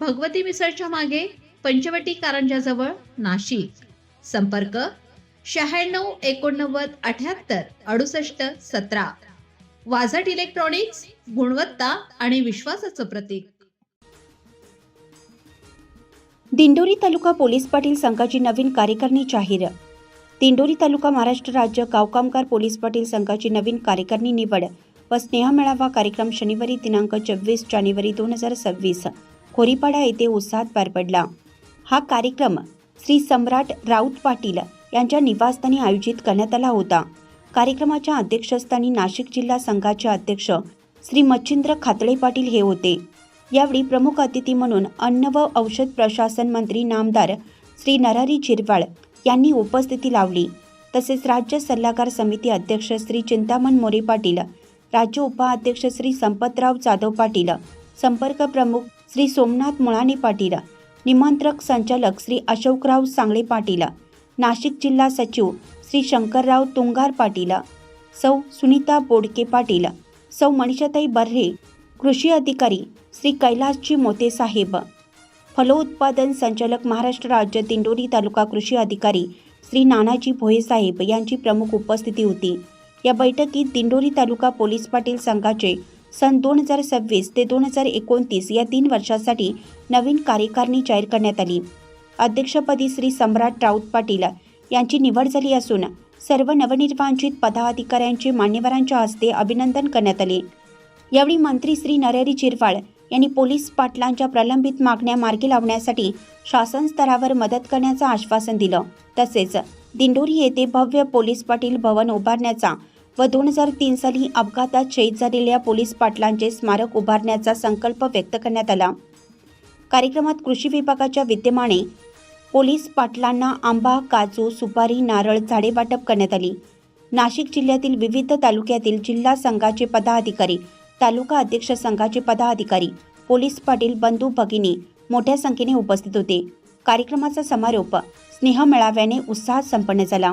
भगवती मिसळच्या मागे पंचवटी कारंजाजवळ नाशिक. संपर्क शहाण्णव एकोणनव्वद अठ्याहत्तर अडुसष्ट सतरा. वाझट इलेक्ट्रॉनिक्स गुणवत्ता आणि विश्वासाचं प्रतीक. दिंडोरी तालुका पोलीस पाटील संघाची नवीन कार्यकारिणी जाहीर. दिंडोरी तालुका महाराष्ट्र राज्य गावकामगार पोलीस पाटील संघाची नवीन कार्यकारिणी निवड व स्नेहमेळावा कार्यक्रम शनिवारी दिनांक चोवीस जानेवारी दोन हजार सव्वीस. खोरीपाडा येथे उत्साहात पार पडला हा कार्यक्रम श्री सम्राट राऊत पाटील यांच्या निवासस्थानी आयोजित करण्यात आला होता. कार्यक्रमाच्या अध्यक्षस्थानी नाशिक जिल्हा संघाचे अध्यक्ष श्री मच्छिंद्र खातळे पाटील हे होते. यावेळी प्रमुख अतिथी म्हणून अन्न व औषध प्रशासन मंत्री नामदार श्री नरहरी झिरवाळ यांनी उपस्थिती लावली. तसेच राज्य सल्लागार समिती अध्यक्ष श्री चिंतामण मोरे पाटील राज्य उपाध्यक्ष श्री संपतराव जाधव पाटील संपर्क प्रमुख श्री सोमनाथ मुळाने पाटील. निमंत्रक संचालक श्री अशोकराव सांगळे पाटील. नाशिक जिल्हा सचिव श्री शंकरराव तुंगार पाटील. सौ सुनीता बोडके पाटील. सौ मनीषाताई बर्हे कृषी अधिकारी श्री कैलासजी मोते साहेब. फलोत्पादन संचालक महाराष्ट्र राज्य दिंडोरी तालुका कृषी अधिकारी श्री नानाजी भोये साहेब यांची प्रमुख उपस्थिती होती. या बैठकीत दिंडोरी तालुका पोलीस पाटील संघाचे सन दोन हजार सव्वीस ते दोन हजार एकोणतीस या तीन वर्षासाठी नवीन कार्यकारिणी जाहीर करण्यात आली. अध्यक्षपदी श्री सम्राट राऊत पाटील यांची निवड झाली असून सर्व नवनिर्वाचित पदाधिकाऱ्यांचे मान्यवरांच्या हस्ते अभिनंदन करण्यात आले. यावेळी मंत्री श्री नरहरी चिरवाळ यांनी पोलीस पाटलांच्या प्रलंबित मागण्या मार्गी लावण्यासाठी शासन स्तरावर मदत करण्याचं आश्वासन दिलं. तसेच दिंडोरी येथे भव्य पोलीस पाटील भवन उभारण्याचा व दोन हजार तीन साली अपघातात शहीद झालेल्या पोलीस पाटलांचे स्मारक उभारण्याचा संकल्प व्यक्त करण्यात आला. कार्यक्रमात कृषी विभागाच्या विद्यमाने पोलीस पाटलांना आंबा काजू सुपारी नारळ झाडे वाटप करण्यात आली. नाशिक जिल्ह्यातील विविध तालुक्यातील जिल्हा संघाचे पदाधिकारी तालुका अध्यक्ष संघाचे पदाधिकारी पोलीस पाटील बंधू भगिनी मोठ्या संख्येने उपस्थित होते. कार्यक्रमाचा समारोप स्नेह मेळाव्याने उत्साहात संपन्न झाला.